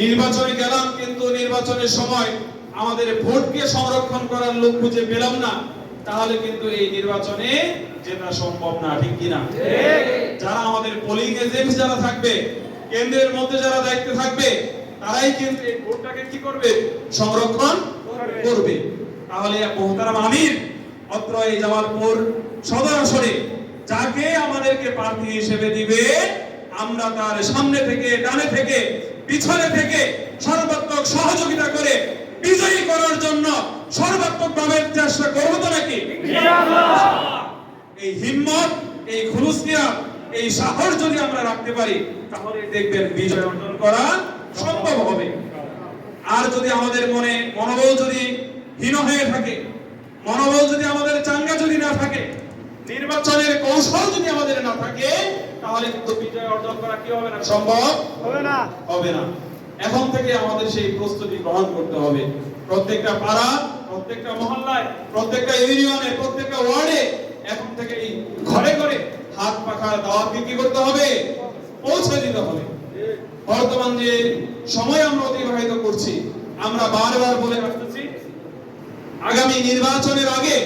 নির্বাচনে গেলাম, কিন্তু নির্বাচনের সময় আমাদের ভোটকে সংরক্ষণ করার লোক খুঁজে পেলাম না। তাহলে কিন্তু এই নির্বাচনে জেতা সম্ভব না, ঠিক কিনা যারা আমাদের পোলিং এজেন্ট যারা থাকবে, কেন্দ্রের মধ্যে যারা দায়িত্বে থাকবে, তারাই কিন্তু এই ভোটটাকে কি করবে? সংরক্ষণ করবে। তাহলে মোহতারাম আমির অত্র এই জামালপুর সদর আসনে যাকে আমাদেরকে প্রার্থী হিসেবে দিবে, আমরা তার সামনে থেকে, ডানে থেকে পিছনে থেকে সর্বাত্মক সহযোগিতা করে বিজয়ী করার জন্য সর্বাত্মক ভাবে চেষ্টা করব তো নাকি? এই হিম্মত, এই খুলুসিয়া এই সাহস যদি আমরা রাখতে পারি, তাহলে দেখবেন বিজয় অর্জন করা সম্ভব হবে। আর যদি আমাদের মনে মনোবল যদি হীন হয়ে থাকে, মনোবল যদি আমাদের চাঙ্গা যদি না থাকে, নির্বাচনের কৌশল যদি আমাদের না থাকে তাহলে কিন্তু বিজয় অর্জন করা কি হবে না? সম্ভব? হবে না। হবে না। এখন থেকে আমাদের সেই প্রস্তুতি গ্রহণ করতে হবে। প্রত্যেকটা পাড়া প্রত্যেকটা মহল্লায় প্রত্যেকটা ইউনিয়নে প্রত্যেকটা ওয়ার্ডে এখন থেকে এই ঘরে ঘরে হাত পাখার দাওয়াত কি করতে হবে পৌঁছে দিতে হবে। বর্তমান যে সময় আমরা অতিবাহিত করছি আমরা বারবার বলে আসতেছি আগামী নির্বাচনের আগে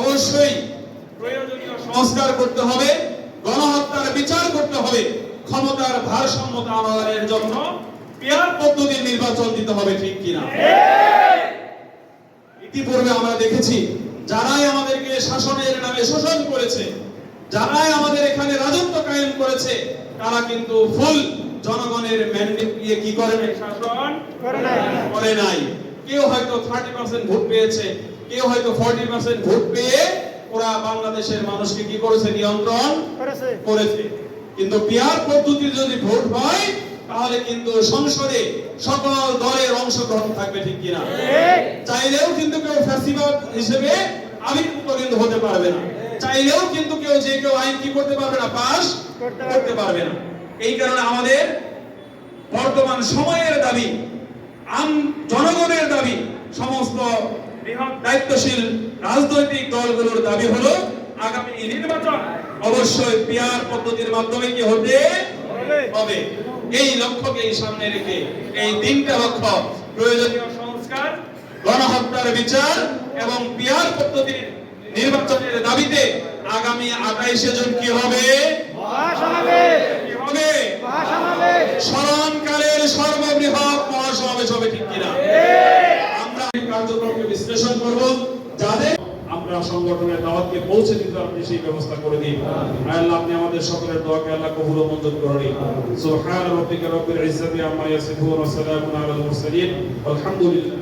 অবশ্যই প্রয়োজনীয় সংস্কার করতে হবে। বিচার করতে হবে। ক্ষমতার ভারসাম্যতা আনয়নের জন্য পেয়ার পদ্ধতির নির্বাচন দিতে হবে ঠিক কিনা? ইতিপূর্বে আমরা দেখেছি যারাই আমাদেরকে শাসনের নামে শোষণ করেছে যারাই আমাদের এখানে রাজত্ব কায়েম করেছে তারা কিন্তু ফুল জনগণের ম্যান্ডেট দিয়ে কি করে নাই? শাসন করে নাই। কেউ হয়তো থার্টি পার্সেন্ট ভোট পেয়েছে কেউ হয়তো ফর্টি পার্সেন্ট ভোট পেয়ে ওরা বাংলাদেশের মানুষকে কি করেছে? নিয়ন্ত্রণ করেছে। কিন্তু পিয়ার পদ্ধতির যদি ভোট হয় তাহলে কিন্তু সংসদে সকল দলের অংশগ্রহণ থাকবে ঠিক কিনা? চাইলেও কিন্তু কেউ ফ্যাসিবাদ হিসেবে আবির্ভূত কিন্তু হতে পারবে না। চাইলেও কিন্তু কেউ যে কেউ আইন কি করতে পারবে না পাস করতে পারবে করতে পারবে না। এই কারণে আমাদের বর্তমান সময়ের দাবি আম জনগণের দাবি সমস্ত বৃহৎ দায়িত্বশীল রাজনৈতিক দলগুলোর দাবি হলো আগামী নির্বাচন অবশ্যই পিয়ার পদ্ধতির মাধ্যমে কি হতে হবে। এই লক্ষ্যকে সামনে রেখে এই তিনটা লক্ষ্য প্রয়োজনীয় সংস্কার গণহত্যার বিচার এবং পিয়ার পদ্ধতির নির্বাচনের দাবিতে আগামী আঠাইশে জন কি হবে? স্মরণকালের সর্ববৃহৎ মহাসমাবেশ হবে ঠিক কিনা? আমরা এই কার্যক্রমকে বিশ্লেষণ করব। যাদের আমরা সংগঠনের দাওয়াতকে পৌঁছে দিতে আপনি সেই ব্যবস্থা করে দিন। আল্লাহ, আপনি আমাদের সকলের দোয়াকে আল্লাহ কবুল ও মঞ্জুর করে নিন। সুবহান রাব্বিকা রাব্বিল ইজ্জাতি আম্মা ইয়াসিফুন ওয়া সালামুন আলাল মুরসালিন। আলহামদুলিল্লাহ।